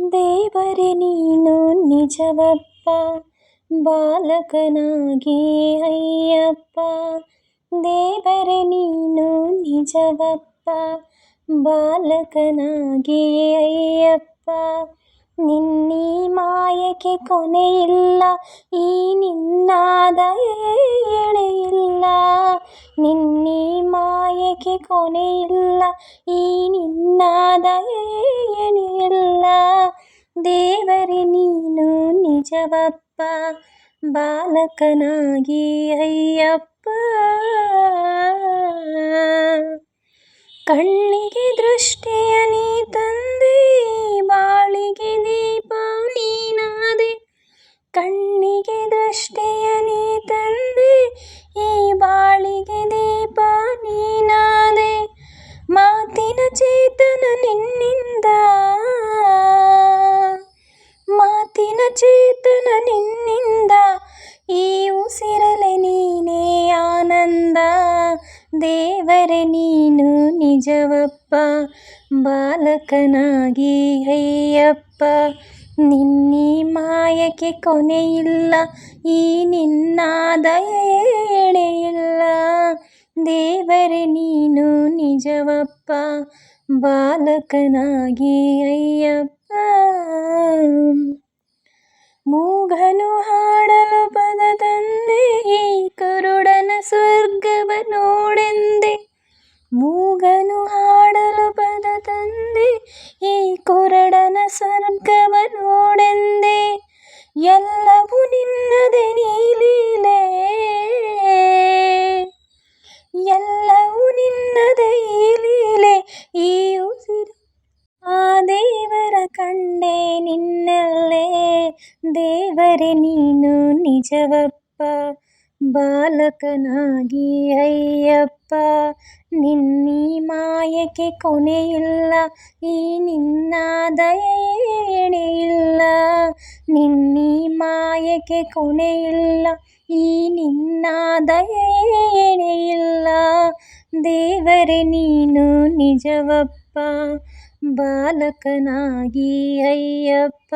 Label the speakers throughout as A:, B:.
A: ದೇವರೇ ನೀನು ನಿಜವಪ್ಪ ಬಾಲಕನಾಗಿ ಅಯ್ಯಪ್ಪ ದೇವರೇ ನೀನು ನಿಜವಪ್ಪ ಬಾಲಕನಾಗಿ ಅಯ್ಯಪ್ಪ ನಿನ್ನೀ ಮಾಯಕ್ಕೆ ಕೊನೆಯಿಲ್ಲ ಈ ನಿನ್ನ ದಯೆಯೆಳೆಯಿಲ್ಲ ನಿನ್ನೀ ಮಾಯಕ್ಕೆ ಕೊನೆಯಿಲ್ಲ ಈ ನಿನ್ನ ದಯೆಯೆಳೆಯಿಲ್ಲ ದೇವರೇ ನೀನು ನಿಜವಪ್ಪ ಬಾಲಕನಾಗಿ ಅಯ್ಯಪ್ಪ. ಕಣ್ಣಿಗೆ ದೃಷ್ಟಿಯ ಚೇತನ ನಿನ್ನಿಂದ ಈ ಉಸಿರಲೆ ನೀನೇ ಆನಂದ. ದೇವರೇ, ನೀನು ನಿಜವಪ್ಪ, ಬಾಲಕನಾಗಿ ಅಯ್ಯಪ್ಪ. ನಿನ್ನೀ ಮಾಯಕ್ಕೆ ಕೊನೆಯಿಲ್ಲ ಈ ನಿನ್ನ ದಯೆಯೆಳೆಯಿಲ್ಲ ದೇವರೇ, ನೀನು ನಿಜವಪ್ಪ, ಬಾಲಕನಾಗಿ ಅಯ್ಯಪ್ಪ. ಕುರುಡನ ಸ್ವರ್ಗವ ನೋಡೆಂದೆ ಮೂಗನು ಹಾಡಲು ಪದ ತಂದೆ ಈ ಕುರುಡನ ಸ್ವರ್ಗವ ನೋಡೆಂದೆ ಎಲ್ಲವೂ ನಿನ್ನದೇ ನೀಲೀಲೆ ಎಲ್ಲವೂ ನಿನ್ನದೇ ಈ ಲೀಲೆ ಈ ಉಸಿರು ಆ ದೇವರ ಕಂಡೆ ನಿನ್ನಲ್ಲೇ ದೇವರೇ ನೀನು ನಿಜವಪ್ಪ ಬಾಲಕನಾಗಿ ಅಯ್ಯಪ್ಪ, ನಿನ್ನಿ ಮಾಯಕ್ಕೆ ಕೊನೆಯಿಲ್ಲ, ಈ ನಿನ್ನ ದಯೆಯೆಳೆಯಿಲ್ಲ ನಿನ್ನೀ ಮಾಯಕ್ಕೆ ಕೊನೆಯಿಲ್ಲ, ಈ ನಿನ್ನ ದಯೆಯೆಳೆಯಿಲ್ಲ ದೇವರೇ ನೀನು ನಿಜವಪ್ಪ ಬಾಲಕನಾಗಿ, ಅಯ್ಯಪ್ಪ.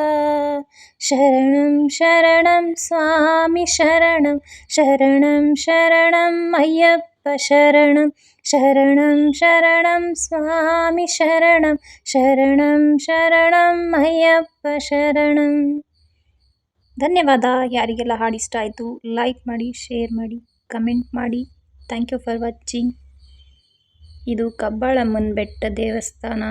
A: ಶರಣಂ ಶರಣಂ, ಸ್ವಾಮಿ, ಶರಣಂ. ಶರಣಂ ಶರಣಂ, ಅಯ್ಯಪ್ಪ, ಶರಣಂ. ಶರಣಂ ಶರಣಂ, ಸ್ವಾಮಿ, ಶರಣಂ. ಶರಣಂ ಶರಣಂ, ಅಯ್ಯಪ್ಪ, ಶರಣಂ. ಧನ್ಯವಾದ. ಯಾರಿಗೆಲ್ಲ ಹಾಡು ಇಷ್ಟ ಆಯಿತು, ಲೈಕ್ ಮಾಡಿ, ಶೇರ್ ಮಾಡಿ, ಕಮೆಂಟ್ ಮಾಡಿ. Thank you for watching. ಇದು ಕಬ್ಬಾಳಮ್ಮನ ಬೆಟ್ಟ ದೇವಸ್ಥಾನ.